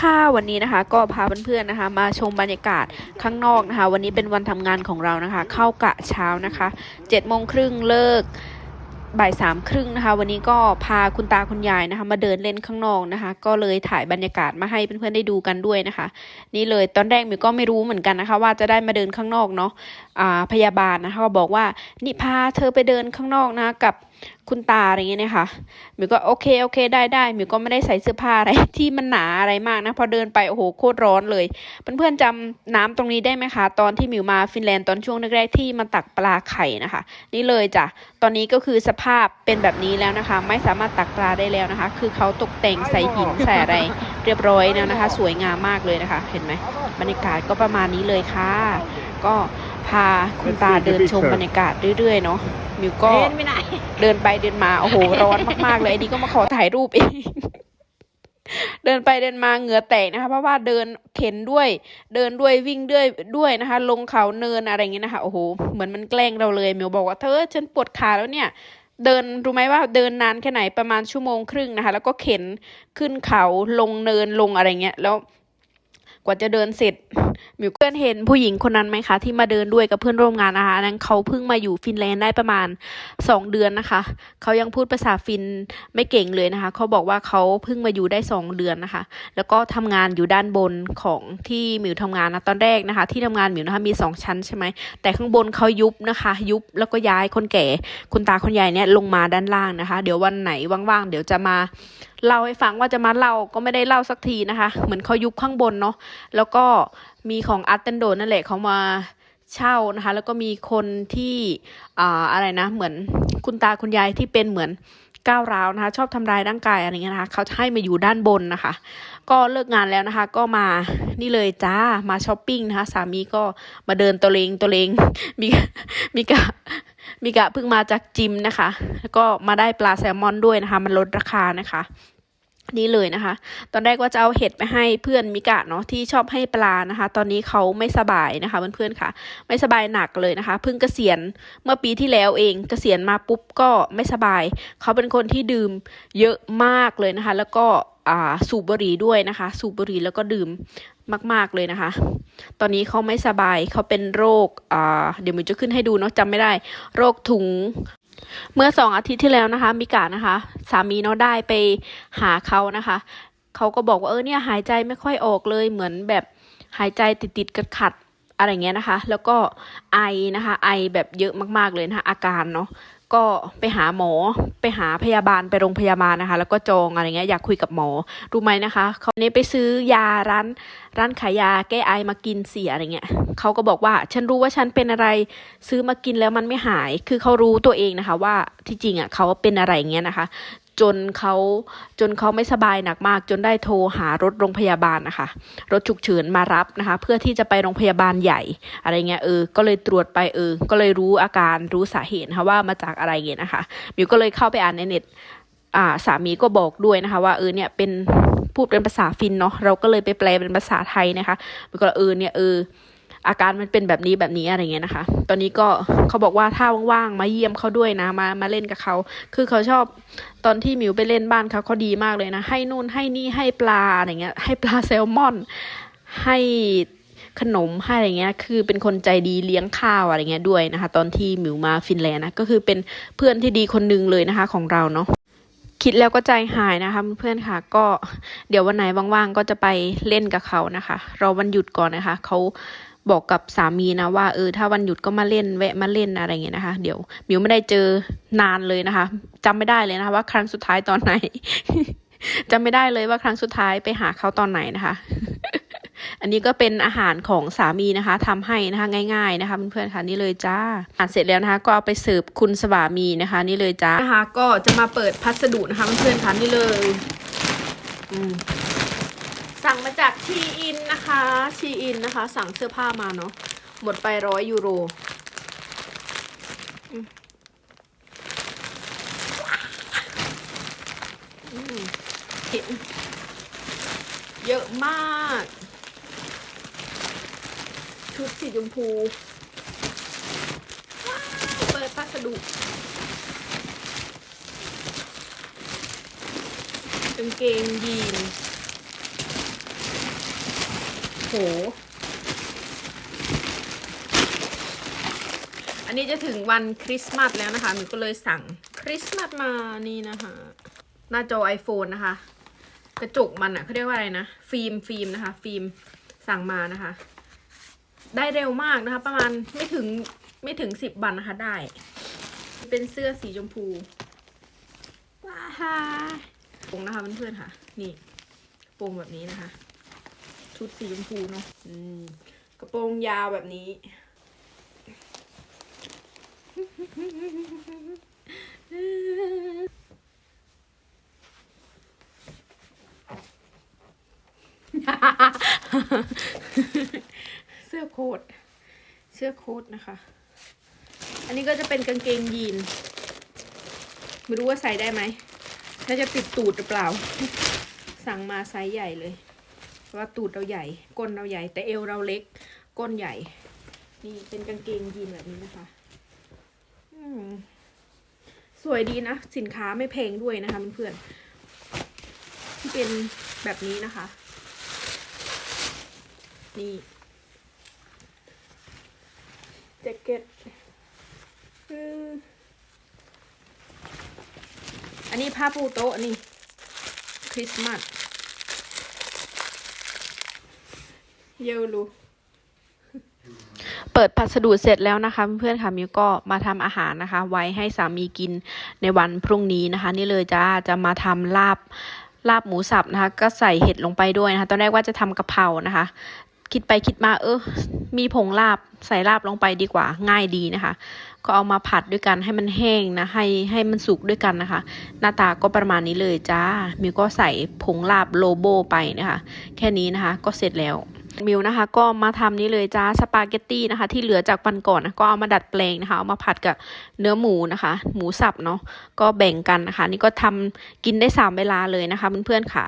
ค่ะวันนี้นะคะก็พาเพื่อนๆนะคะ มาชมบรรยากาศข้างนอกนะคะ วันนี้เป็นวันทำงานของเรานะคะ เข้ากะเช้านะคะ7จ็ดโมงครึ่งเลิกบ่ายสามครึ่งนะคะ วันนี้ก็พาคุณตาคุณยายนะคะ มาเดินเล่นข้างนอกนะคะ ก็เลยถ่ายบรรยากาศมาให้เพื่อนๆได้ดูกันด้วยนะคะ นี่เลยตอนแรกมิวก็ไม่รู้เหมือนกันนะคะ ว่าจะได้มาเดินข้างนอกเนาะอ่าพยาบาลนะคะก็บอกว่านี่พาเธอไปเดินข้างนอกนะกับคุณตาอะไรเงี้ยนะคะมิวก็โอเคโอเคได้ได้มิวก็ไม่ได้ใส่เสื้อผ้าอะไรที่มันหนาอะไรมากนะพอเดินไปโอ้โหโคตรร้อนเลยเพื่อนๆจำน้ำตรงนี้ได้ไหมคะ ตอนที่มิวมาฟินแลนด์ตอนช่วงแรกๆที่มาตักปลาไข่นะคะ นี่เลยจ้ะตอนนี้ก็คือสภาพเป็นแบบนี้แล้วนะคะ ไม่สามารถตักปลาได้แล้วนะคะ คือเขาตกแต่งใส่หินใส่อะไรเรียบร้อยแล้วนะคะ สวยงามมากเลยนะคะ เห็นไหมบรรยากาศก็ประมาณนี้เลยค่ะ ก็พาคุณตาเดินชมบรรยากาศเรื่อยๆเนาะ มิวก็เดินไปไหนเดินไปเดินมาโอ้โหร้อนมากๆเลยอันนี้ก็มาขอถ่ายรูปเองเดินไปเดินมาเหงื่อแตกนะคะ เพราะว่าเดินเข็นด้วย เดินด้วยวิ่งด้วยด้วยนะคะ ลงเขาเนินอะไรอย่างเงี้ยนะคะโอ้โหเหมือนมันแกล้งเราเลยมิวบอกว่าเธอฉันปวดขาแล้วเนี่ยเดินรู้ไหมว่าเดินนานแค่ไหนประมาณชั่วโมงครึ่งนะคะ แล้วก็เข็นขึ้นเขาลงเนินลงอะไรเงี้ย แล้ว กว่าจะเดินเสร็จมิวเพื่อนเห็นผู้หญิงคนนั้นไหมคะ ที่มาเดินด้วยกับเพื่อนร่วมงานนะคะนั้นเขาเพิ่งมาอยู่ฟินแลนด์ได้ประมาณสองเดือนนะคะเขายังพูดภาษาฟินไม่เก่งเลยนะคะเขาบอกว่าเขาเพิ่งมาอยู่ได้สองเดือนนะคะ แล้วก็ทำงานอยู่ด้านบนของที่หมิวทำงานนะตอนแรกนะคะ ที่ทำงานหมิวนะคะมีสองชั้นใช่ไหมแต่ข้างบนเขายุบนะคะ ยุบแล้วก็ย้ายคนแก่ คุณตาคุณยายเนี่ยลงมาด้านล่างนะคะ เดี๋ยววันไหนว่างๆเดี๋ยวจะมาเล่าให้ฟังว่าจะมาเล่าก็ไม่ได้เล่าสักทีนะคะ เหมือนเขายุบข้างบนเนาะแล้วก็มีของอาร์ตเตนโดนั่นแหละเขามาเช่านะคะ แล้วก็มีคนที่อ่าอะไรนะ เหมือนคุณตาคุณยายที่เป็นเหมือนก้าวร้าวนะคะ ชอบทำร้ายร่างกายอะไรเงี้ยนะคะเขาจะให้มาอยู่ด้านบนนะคะ ก็เลิกงานแล้วนะคะ ก็มานี่เลยจ้ามาช้อปปิ้งนะคะ สามีก็มาเดินตัวเลงตัวเลงมีมีกะมีกะเพิ่งมาจากจิมนะคะ แล้วก็มาได้ปลาแซลมอนด้วยนะคะ มันลดราคานะคะ นี่เลยนะคะ ตอนแรกว่าจะเอาเห็ดไปให้เพื่อนมิกะเนาะที่ชอบให้ปลานะคะ ตอนนี้เขาไม่สบายนะคะเพื่อนๆค่ะ ไม่สบายหนักเลยนะคะ เพิ่งเกษียณเมื่อปีที่แล้วเอง เกษียณมาปุ๊บก็ไม่สบาย เขาเป็นคนที่ดื่มเยอะมากเลยนะคะ แล้วก็สูบบุหรี่ด้วยนะคะ สูบบุหรี่แล้วก็ดื่มมาก ๆ เลยนะคะ ตอนนี้เขาไม่สบายเขาเป็นโรคเดี๋ยวมิวจะขึ้นให้ดูเนาะจำไม่ได้ โรคถุง เมื่อสองอาทิตย์ที่แล้วนะคะมิกานะคะ สามีเนาะได้ไปหาเขานะคะเขาก็บอกว่าเออเนี่ยหายใจไม่ค่อยออกเลยเหมือนแบบหายใจติดติดๆขัดขัดอะไรเงี้ยนะคะ แล้วก็ไอนะคะ ไอแบบเยอะมากๆเลยนะคะอาการเนาะ ก็ไปหาหมอไปหาพยาบาลไปโรงพยาบาลนะคะ แล้วก็จองอะไรเงี้ยอยากคุยกับหมอรู้ไหมนะคะเขาเนี่ยไปซื้อยาร้านร้านขายยาแก้ไอมากินเสียอะไรเงี้ยเขาก็บอกว่าฉันรู้ว่าฉันเป็นอะไรซื้อมากินแล้วมันไม่หาย คือเขารู้ตัวเองนะคะ ว่าที่จริงอะเขาเป็นอะไรเงี้ยนะคะ จนเขาจนเขาไม่สบายหนักมาก จนได้โทรหารถโรงพยาบาลนะคะรถฉุกเฉินมารับนะคะ เพื่อที่จะไปโรงพยาบาลใหญ่ อะไรเงี้ยเออ ก็เลยตรวจไปเออ ก็เลยรู้อาการรู้สาเหตุนะคะว่ามาจากอะไรเงี้ยนะคะมิวก็เลยเข้าไปอ่านในเน็ตอ่าสามีก็บอกด้วยนะคะ ว่าเออเนี่ยเป็นพูดเป็นภาษาฟินเนาะเราก็เลยไปแปลเป็นภาษาไทยนะคะมิวก็เลยเออเนี่ยเออ อาการมันเป็นแบบนี้แบบนี้อะไรเงี้ยนะคะ ตอนนี้ก็เขาบอกว่าถ้าว่างๆมาเยี่ยมเขาด้วยนะมามาเล่นกับเขา คือเขาชอบตอนที่หมิวไปเล่นบ้านเขาเขาดีมากเลยนะ ให้นู่นให้นี่ให้ปลาอะไรเงี้ย ให้ปลาแซลมอน ให้ขนมให้อะไรเงี้ย คือเป็นคนใจดีเลี้ยงข้าวอะไรเงี้ยด้วยนะคะ ตอนที่หมิวมาฟินแลนด์นะ ก็คือเป็นเพื่อนที่ดีคนหนึงเลยนะคะของเราเนาะคิดแล้วก็ใจหายนะคะเพื่อนค่ะก็เดี๋ยววันไหนว่างๆก็จะไปเล่นกับเขานะคะรอวันหยุดก่อนนะคะเขา บอกกับสามีนะว่าเออถ้าวันหยุดก็มาเล่นแวะมาเล่นอะไรเงี้ยนะคะ เดี๋ยวมิวไม่ได้เจอนานเลยนะคะจำไม่ได้เลยนะคะว่าครั้งสุดท้ายตอนไหนจำไม่ได้เลยว่าครั้งสุดท้ายไปหาเขาตอนไหนนะคะ อันนี้ก็เป็นอาหารของสามีนะคะทำให้นะคะง่าย ๆนะคะเพื่อนๆค่ะนี่เลยจ้าอ่านเสร็จแล้วนะคะ ก็เอาไปเสิร์ฟคุณสวามีนะคะ นี่เลยจ้านะคะ ก็จะมาเปิดพัสดุนะคะเพื่อนๆค่ะนี่เลย อืม สั่งมาจากชีอินนะคะชีอินนะคะ สั่งเสื้อผ้ามาเนาะหมดไปร้อยยูโรเห็นเยอะมาก ชุดสีชมพูเปิดพัสดุกางเกงยีน โห อันนี้จะถึงวันคริสต์มาสแล้วนะคะหนูก็เลยสั่งคริสต์มาสมานี่นะคะ หน้าจอ iPhone นะคะ กระจกมันอะเขาเรียกว่าอะไรนะ ฟิล์มฟิล์มนะคะ ฟิล์มสั่งมานะคะ ได้เร็วมากนะคะ ประมาณไม่ถึงไม่ถึงสิบวันนะคะได้ เป็นเสื้อสีชมพูว้าฮ่าโปรงนะคะเพื่อนๆค่ะ นี่โปรงแบบนี้นะคะ ชุดสีชมพูเนาะอืมกระโปรงยาวแบบนี้ เสื้อโค้ทเสื้อโค้ทนะคะ อันนี้ก็จะเป็นกางเกงยีน ไม่รู้ว่าใส่ได้ไหมน่าจะติดตูดหรือเปล่า สั่งมาไซส์ใหญ่เลยเพราะ ว่าตูดเราใหญ่ ก้นเราใหญ่ แต่เอวเราเล็ก ก้นใหญ่ นี่เป็นกางเกงยีนแบบนี้นะคะสวยดีนะ สินค้าไม่แพงด้วยนะคะเพื่อนๆที่เป็นแบบนี้นะคะ นี่แจ็คเก็ตอันนี้ผ้าปูโต๊ะนี่คริสต์มาส เยลลูเปิดพัสดุเสร็จแล้วนะคะ เพื่อนๆค่ะมิวก็มาทำอาหารนะคะ ไว้ให้สามีกินในวันพรุ่งนี้นะคะ นี่เลยจ้าจะมาทำลาบลาบหมูสับนะคะ ก็ใส่เห็ดลงไปด้วยนะคะ ตอนแรกว่าจะทำกะเพรานะคะ คิดไปคิดมาเออ มีผงลาบใส่ลาบลงไปดีกว่าง่ายดีนะคะ ก็เอามาผัดด้วยกันให้มันแห้งนะให้ให้มันสุกด้วยกันนะคะ หน้าตาก็ประมาณนี้เลยจ้ามิวก็ใส่ผงลาบโลโบไปนะคะ แค่นี้นะคะ ก็เสร็จแล้ว มิวนะคะ ก็มาทำนี้เลยจ้าสปาเกตตี้นะคะ ที่เหลือจากวันก่อนนะก็เอามาดัดแปลงนะคะเอามาผัดกับเนื้อหมูนะคะ หมูสับเนาะก็แบ่งกันนะคะ นี่ก็ทำกินได้สามเวลาเลยนะคะเพื่อนๆค่ะ